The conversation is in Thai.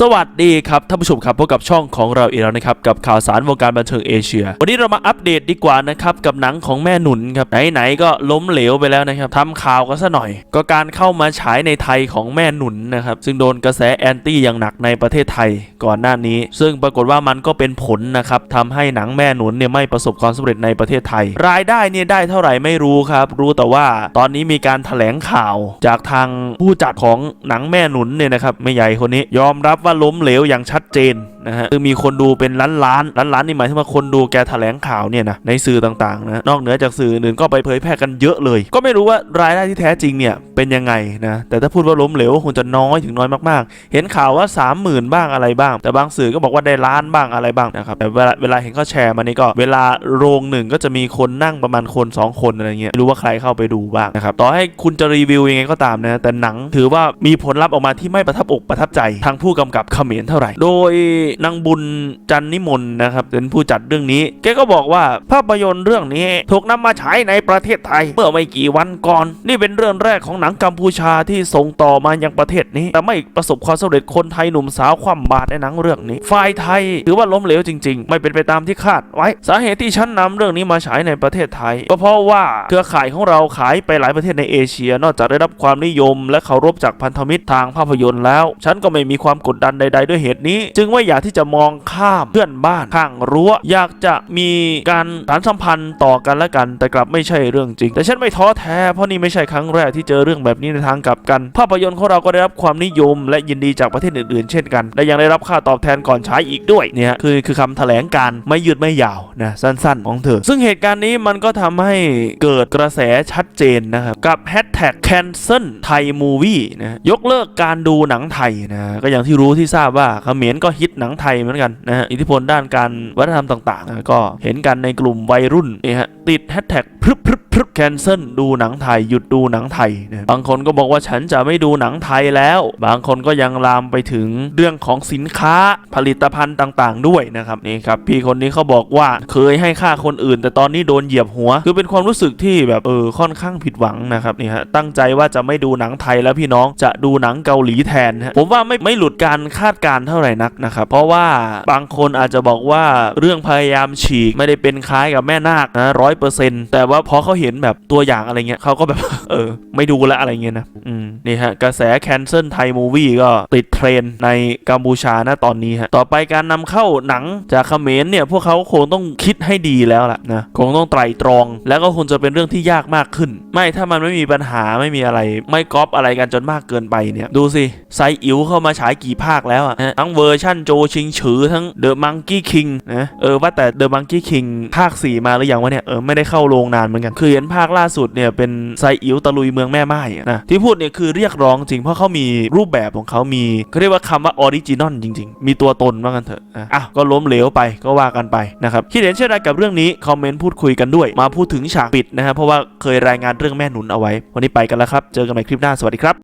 สวัสดีครับท่านผู้ชมครับพบกับช่องของเราอีกแล้วนะครับกับข่าวสารวงการบันเทิงเอเชีย วันนี้เรามาอัปเดตดีกว่านะครับกับหนังของแม่หนุนครับไหนๆก็ล้มเหลวไปแล้วนะครับทำข่าวกันซะหน่อย ก็การเข้ามาฉายในไทยของแม่หนุนนะครับซึ่งโดนกระแสแอนตี้อย่างหนักในประเทศไทยก่อนหน้านี้ ซึ่งปรากฏว่ามันก็เป็นผลนะครับทำให้หนังแม่หนุนเนี่ยไม่ประสบความสำเร็จในประเทศไทย รายได้เนี่ยได้เท่าไหร่ไม่รู้ครับรู้แต่ว่าตอนนี้มีการแถลงข่าวจากทางผู้จัดของหนังแม่หนุนเนี่ยนะครับแม่ใหญ่คนนี้ยอมรับว่าล้มเหลวอย่างชัดเจนนะฮะคือมีคนดูเป็นล้านล้านล้านล้านนี่หมายถึงว่าคนดูแกแถลงข่าวเนี่ยนะในสื่อต่างๆนะนอกเหนือจากสื่ออื่นก็ไปเผยแพร่กันเยอะเลย ก็ไม่รู้ว่ารายได้ที่แท้จริงเนี่ยเป็นยังไงนะแต่ถ้าพูดว่าล้มเหลวคงจะน้อยถึงน้อยมากๆ เห็นข่าวว่า 30,000 บ้างอะไรบ้าง แต่บางสื่อก็บอกว่าได้ล้านบ้างอะไรบ้างนะครับแต่เวลาเวลาเห็นเขาแชร์มานี่ก็เวลาโรงหนึ่งก็จะมีคนนั่งประมาณคน 2 คนอะไรเงี้ยไม่รู้ว่าใครเข้าไปดูบ้างนะครับต่อให้คุณจะรีวิวยังไงก็ตามนะแต่หนังถือว่ามีผลลัพธ์ออกมาที่ไม่ประทับอกประทับใจทางผู้กำกับเขมรเท่าไหร่ โดยนางบุญจันนิมนต์นะครับเป็นผู้จัดเรื่องนี้ แกก็บอกว่าภาพยนตร์เรื่องนี้ถูกนำมาฉายในประเทศไทย เมื่อไม่กี่วันก่อน นี่เป็นเรื่องแรกของหนังกัมพูชาที่ส่งต่อมายังประเทศนี้ แต่ไม่ประสบความสำเร็จคนไทยหนุ่มสาวคว่ำบาตรในหนังเรื่องนี้ฝ่ายไทยถือว่าล้มเหลวจริง ๆ ไม่เป็นไปตามที่คาดไว้สาเหตุที่ฉันนำเรื่องนี้มาฉายในประเทศไทย ก็เพราะว่าเครือข่ายของเราขายไปหลายประเทศในเอเชีย นอกจากได้รับความนิยม และเคารพจากพันธมิตรทางภาพยนตร์แล้ว ฉันก็ไม่มีความกดดันใด ๆ ด้วยเหตุนี้ จึงไม่อยากที่จะมองข้ามเพื่อนบ้านข้างรั้ว อยากจะมีการสานสัมพันธ์ต่อกันและกัน แต่กลับไม่ใช่เรื่องจริง แต่ฉันไม่ท้อแท้เพราะนี่ไม่ใช่ครั้งแรกที่เจอเรื่องแบบนี้ในทางกลับกัน ภาพยนตร์ของเราก็ได้รับความนิยม และยินดีจากประเทศอื่นๆ เช่นกันและยังได้รับค่าตอบแทนก่อนฉายอีกด้วยเนี่ยคือคือคำแถลงการไม่ยืดไม่ยาวนะสั้นๆ ของเธอ ซึ่งเหตุการณ์นี้มันก็ทำให้เกิดกระแสชัดเจนนะครับกับแฮชแท็ก cancel Thai movie นะยกเลิกการดูหนังไทยนะก็อย่างที่รู้ที่ทราบว่าเขมรก็ฮิตหนังไทยเหมือนกันนะฮะอิทธิพลด้านการวัฒนธรรมต่างๆ ก็เห็นกันในกลุ่มวัยรุ่นนี่ฮะติดแฮชแท็กพรึบพรึบพรึบ cancel ดูหนังไทยหยุดดูหนังไทยนะบางคนก็บอกว่าฉันจะไม่ดูหนังไทยแล้ว บางคนก็ยังลามไปถึงเรื่องของสินค้าผลิตภัณฑ์ต่างๆ ด้วยนะครับนี่ครับพี่คนนี้เขาบอกว่าเคยให้ค่าคนอื่น แต่ตอนนี้โดนเหยียบหัว คือเป็นความรู้สึกที่แบบเออค่อนข้างผิดหวังนะครับนี่ฮะตั้งใจว่าจะไม่ดูหนังไทยแล้วพี่น้องจะดูหนังเกาหลีแทนฮะผมว่าไม่ไม่หลุดการคาดการณ์เท่าไหร่นักนะครับเพราะว่าบางคนอาจจะบอกว่าเรื่องพยายามฉีกไม่ได้เป็นคล้ายกับแม่นาคนะร้อยเปอร์เซ็นต์แต่ว่าพอเขาเห็นแบบตัวอย่างอะไรเงี้ยเขาก็แบบ เออ ไม่ดูละอะไรเงี้ยนะ อืม นี่ฮะ กระแสแคนเซิลไทยมูวี่ก็ติดเทรนในกัมพูชานะตอนนี้ฮะ ต่อไปการนำเข้าหนังจากเขมรเนี่ย พวกเขาคงต้องคิดให้ดีแล้วล่ะนะ คงต้องไตรตรอง แล้วก็คงจะเป็นเรื่องที่ยากมากขึ้น ไม่ถ้ามันไม่มีปัญหาไม่มีอะไร ไม่ก๊อปอะไรกันจนมากเกินไปเนี่ย ดูสิไซอิ๋วเข้ามาฉายกี่ภาคแล้วอะนะทั้งเวอร์ชั่นโจชิงฉือทั้งเดอะมังกี้คิงนะเออว่าแต่เดอะมังกี้คิงภาค 4 มาหรือยังวะเนี่ยเออไม่ได้เข้าโรงนานเหมือนกันคือเห็นภาคล่าสุดเนี่ยเป็นไซอิ๋วตะลุยเมืองแม่ไม้นะที่พูดเนี่ยคือเรียกร้องจริงเพราะเขามีรูปแบบของเขามีเขาเรียกว่าคำว่าออริจินอลจริง ๆ มีตัวตนว่ากันเถอะอะอะก็ล้มเหลวไปก็ว่ากันไปนะครับคิดเห็นเช่นไรกับเรื่องนี้คอมเมนต์พูดคุยกันด้วย มาพูดถึงฉากปิดนะครับเพราะว่าเคยรายงานเรื่องแม่หนุนเอาไว้ วันนี้ไปกันแล้วครับ เจอกันใหม่คลิปหน้าสวัสดีครับ